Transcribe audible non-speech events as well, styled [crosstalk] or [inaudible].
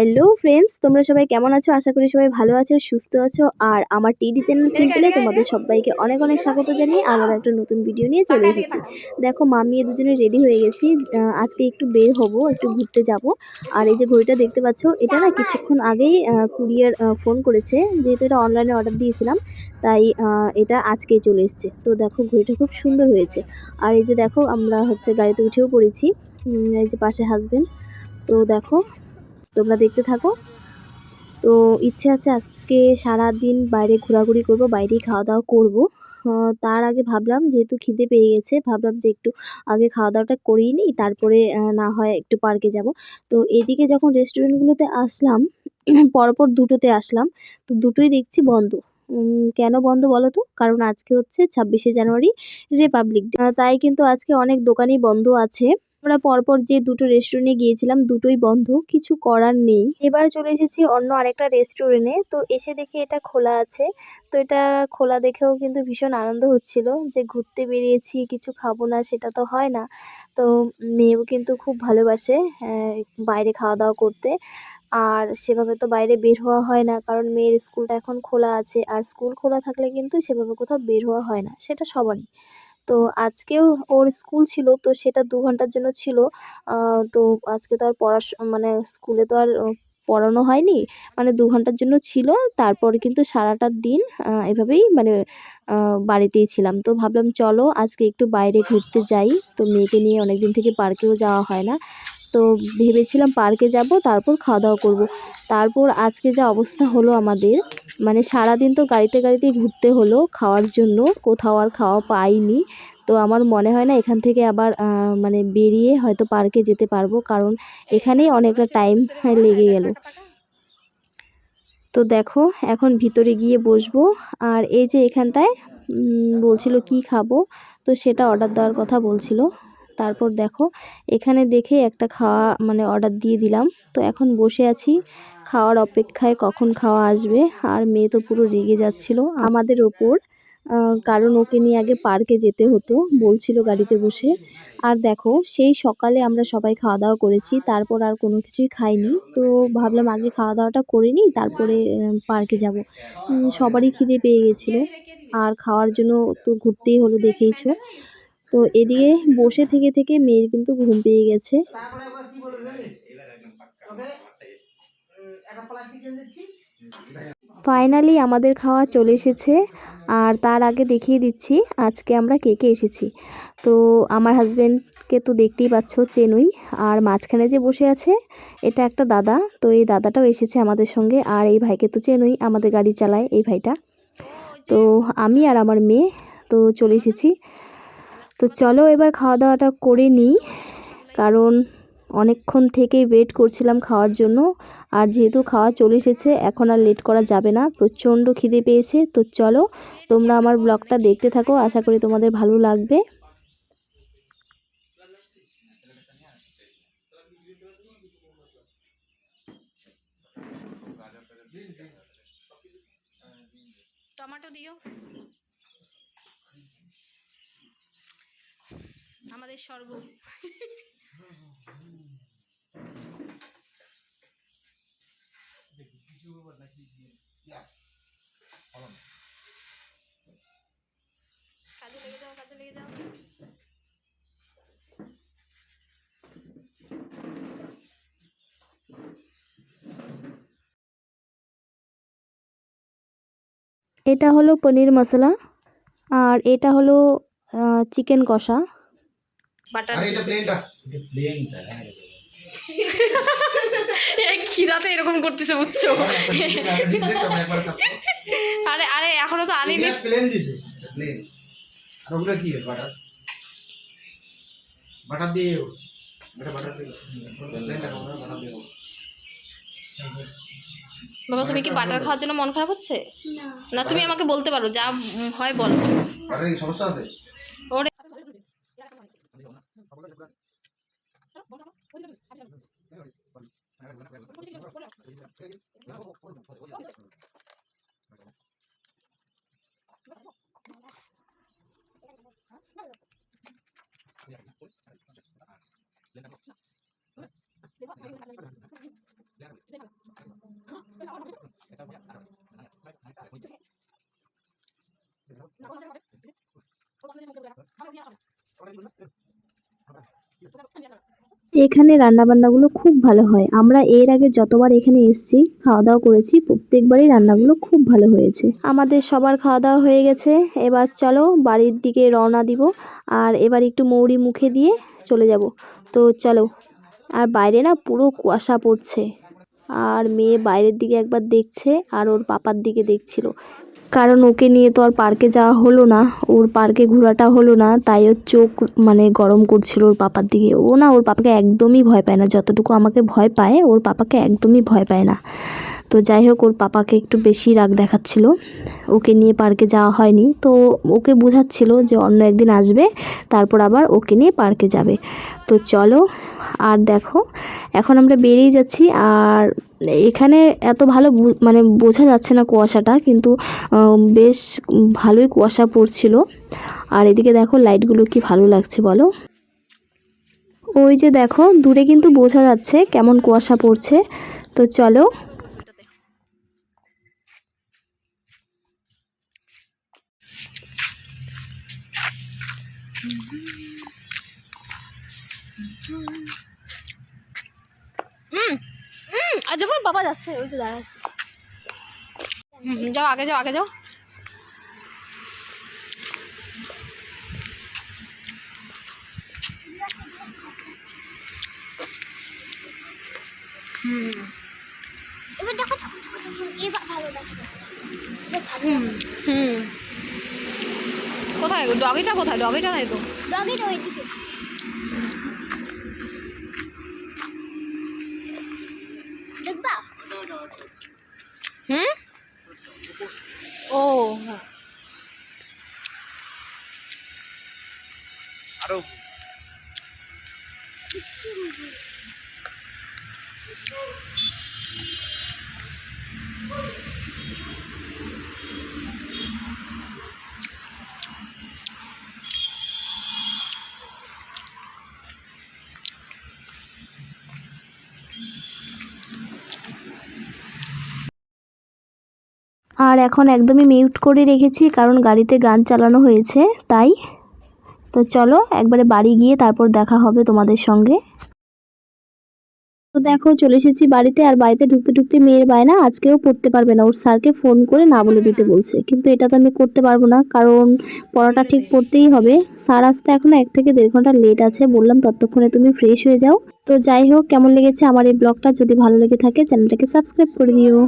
Hello friends, তোমরা সবাই কেমন আছো? আশা করি সবাই ভালো আছো, সুস্থ আছো। আর আমার টিডি চ্যানেল সিম্পলে তোমাদের সবাইকে অনেক অনেক স্বাগত জানিয়ে আবার একটা নতুন ভিডিও নিয়ে চলে এসেছি। দেখো, মামি এ দুজনে রেডি হয়ে গেছি। আজকে একটু বের হব, একটু ঘুরতে যাব। আর এই যে ঘড়িটা দেখতে পাচ্ছ, এটা না কিছুক্ষণ আগেই কুরিয়ার ফোন করেছে। যেহেতু এটা অনলাইনে অর্ডার দিয়েছিলাম, তাই এটা আজকেই চলে এসেছে। তো দেখো, ঘড়িটা খুব সুন্দর হয়েছে। আর এই যে দেখো, আমরা হচ্ছে গাড়িতে উঠেও পড়েছি। এই যে পাশে হাজবেন্ড তো দেখো তোমরা দেখতে থাকো। তো ইচ্ছে আছে আজকে সারা দিন বাইরে ঘোরাঘুরি করব, বাইরেই খাওয়া দাওয়া করব তার আগে ভাবলাম যেহেতু খিদে পেয়ে গেছে, ভাবলাম যে একটু আগে খাওয়া দাওয়াটা করিয়ে নিই, তারপরে না হয় একটু পার্কে যাব। তো এদিকে যখন রেস্টুরেন্টগুলোতে আসলাম, [clears throat] পরপর দুটোতে আসলাম, তো দুটোই দেখছি বন্ধ। কেন বন্ধ বলো তো? কারণ আজকে হচ্ছে ছাব্বিশে জানুয়ারি, রিপাবলিক ডে। তাই কিন্তু আজকে অনেক দোকানই বন্ধ আছে। আমরা পরপর যে দুটো রেস্টুরেন্টে গিয়েছিলাম, দুটোই বন্ধ, কিছু করার নেই। এবার চলে এসেছি অন্য আরেকটা রেস্টুরেন্টে তো এসে দেখি এটা খোলা আছে। তো এটা খোলা দেখেও কিন্তু ভীষণ আনন্দ হচ্ছিল যে ঘুরতে বেরিয়েছি, কিছু খাব না, সেটা তো হয় না। তো মেয়েও কিন্তু খুব ভালোবাসে বাইরে খাওয়া দাওয়া করতে। আর সেভাবে তো বাইরে বের হওয়া হয় না, কারণ মেয়ের স্কুলটা এখন খোলা আছে। আর স্কুল খোলা থাকলে কিন্তু সেভাবে কোথাও বের হওয়া হয় না, সেটা সবারই। তো আজকেও ওর স্কুল ছিল, তো সেটা দু ঘণ্টার জন্য ছিল। তো আজকে তো আর পড়াশ মানে স্কুলে তো আর পড়ানো হয়নি। মানে দু ঘণ্টার জন্য ছিল, তারপর কিন্তু সারাটা দিন এভাবেই মানে বাড়িতেই ছিলাম। তো ভাবলাম চলো আজকে একটু বাইরে ঘুরতে যাই। তো মেয়েকে নিয়ে অনেক দিন থেকে পার্কেও যাওয়া হয় না। তো ভেবেছিলাম পার্কে যাব, তারপর খাওয়া দাওয়া করব। তারপর আজকে যা অবস্থা হলো আমাদের মানে সারাদিন তো গাড়িতে গাড়িতেই ঘুরতে হলো, খাওয়ার জন্য। কোথাও আর খাওয়া পাইনি। তো আমার মনে হয় না এখান থেকে আবার মানে বেরিয়ে হয়তো পার্কে যেতে পারব, কারণ এখানেই অনেকটা টাইম লেগে গেল। তো দেখো, এখন ভিতরে গিয়ে বসবো। আর এই যে এখানটায় বলছিল কি খাব, তো সেটা অর্ডার দেওয়ার কথা বলছিল। তারপর দেখো, এখানে দেখে একটা খাওয়া মানে অর্ডার দিয়ে দিলাম। তো এখন বসে আছি, খাওয়ার অপেক্ষায় কখন খাওয়া আসবে। আর মেয়ে তো পুরো রেগে যাচ্ছিল। আমাদের ওপর কারণ ওকে নিয়ে আগে পার্কে যেতে হতো, বলছিল গাড়িতে বসে। আর দেখো, সেই সকালে আমরা সবাই খাওয়া দাওয়া করেছি, তারপর আর কোনো কিছুই খাইনি। তো ভাবলাম আগে খাওয়া দাওয়াটা করে নিই, তারপরে পার্কে যাব। সবারই খিদে পেয়ে গেছিল। আর খাওয়ার জন্য তো ঘুরতেই হলো, দেখেইছো। তো এদিকে বসে থেকে থেকে মেয়ের কিন্তু ঘুম পেয়ে গেছে। ফাইনালি আমাদের খাওয়া চলে এসেছে আর তার আগে দেখিয়ে দিচ্ছি আজকে আমরা কেকে এসেছি। তো আমার হাজব্যান্ডকে তো দেখতেই পাচ্ছ চেনুই আর মাঝখানে যে বসে আছে এটা একটা দাদা তো এই দাদাটাও এসেছে আমাদের সঙ্গে আর এই ভাইকে তো চেনুই আমাদের গাড়ি চালায় এই ভাইটা। তো আমি আর আমার মেয়ে তো চলে এসেছি। তো চলো এবার খাওয়া দাওয়াটা করে নিই। কারণ অনেকক্ষণ থেকেই ওয়েট করছিলাম খাওয়ার জন্য। আর যেহেতু খাওয়া চলে এসেছে, এখন আর লেট করা যাবে না। প্রচণ্ড খিদে পেয়েছে। তো চলো তোমরা আমার ব্লগটা দেখতে থাকো। আশা করি তোমাদের ভালো লাগবে। টমেটো দিও। আমাদের স্বর্গ। কাজে লেগে যাও কাজে লেগে যাও। এটা হলো পনির মশলা আর এটা হলো চিকেন কষা। বাটার আরে এটা প্লেনটা খিদাতে এরকম করতেছে বুঝছ? আরে আরে এখনও তো আনিনি। প্লেন দিছে প্লেন আর ওগুলো কি বাটার? বাটার দিয়ে এটা বাটার দিয়ে বাটার দিয়ে বাবা তুমি কি বাটার খাওয়ার জন্য মন খারাপ হচ্ছে? না তুমি আমাকে বলতে পারো যা হয় বলো। বাটার কি সমস্যা আছে? Déjalo. Déjalo. এখানে রান্নাবান্নাগুলো খুব ভালো হয়। আমরা এর আগে যতবার এখানে এসেছি খাওয়া দাওয়া করেছি, প্রত্যেকবারই রান্নাগুলো খুব ভালো হয়েছে। আমাদের সবার খাওয়া দাওয়া হয়ে গেছে। এবার চলো বাড়ির দিকে রওনা দিব। আর এবার একটু মৌরি মুখে দিয়ে চলে যাব। তো চলো, আর বাইরে না পুরো কুয়াশা পড়ছে। আর মেয়ে বাইরের দিকে একবার দেখছে আর ওর পাপার দিকে দেখছিল। কারণ ওকে নিয়ে তো আর পার্কে যাওয়া হলো না, ওর পার্কে ঘোরাটা হলো না, তাই ওর চোখ মানে গরম করছিল ওর পাপার দিকে। ও না, ওর পাপাকে একদমই ভয় পায় না, যতটুকু আমাকে ভয় পায়, ওর পাপাকে একদমই ভয় পায় না। তো যাই হোক, ওর পাপাকে একটু বেশি রাগ দেখাচ্ছিল। ওকে নিয়ে পার্কে যাওয়া হয়নি। তো ওকে বোঝাচ্ছিল যে অন্য একদিন আসবে, তারপর আবার ওকে নিয়ে পার্কে যাবে। তো চলো, আর দেখো, এখন আমরা বেরিয়ে যাচ্ছি। আর এখানে এত ভালো মানে বোঝা যাচ্ছে না কুয়াশাটা, কিন্তু বেশ ভালোই কুয়াশা পড়ছিল। আর এদিকে দেখো, লাইটগুলো কি ভালো লাগছে বলো? ওই যে দেখো, দূরে কিন্তু বোঝা যাচ্ছে কেমন কুয়াশা পড়ছে। তো চলো হুম হুম আর যখন বাবা যাচ্ছে ওই যে দাঁড়াচ্ছে যাও আগে যাও আগে যাও। হুম এবার দেখো দেখো দেখো দেখো এবার ভালো লাগছে। হুম হুম। কোথায়? ডগিটা কোথায়? ডগিটা নাই তো। ওইদিকে। দেখবা? হুম? ও। আরও। আর এখন একদমই মিউট করে রেখেছি, কারণ গাড়িতে গান চালানো হয়েছে, তাই। তো চলো, একবারে বাড়ি গিয়ে তারপর দেখা হবে তোমাদের সঙ্গে। তো দেখো, চলে এসেছি বাড়িতে, আর বাড়িতে ঢুকতে ঢুকতে মেয়ের বায়না আজকেও পড়তে পারবে না। ওর স্যারকে ফোন করে না বলে দিতে বলছে, কিন্তু এটা তো আমি করতে পারব না, কারণ পড়াটা ঠিক পড়তেই হবে। স্যার আসতে এখন এক থেকে দেড় ঘণ্টা লেট আছে, বললাম ততক্ষণে তুমি ফ্রেশ হয়ে যাও। তো যাই হোক, কেমন লেগেছে আমার এই ব্লগটা? যদি ভালো লেগে থাকে, চ্যানেলটাকে সাবস্ক্রাইব করে দিও।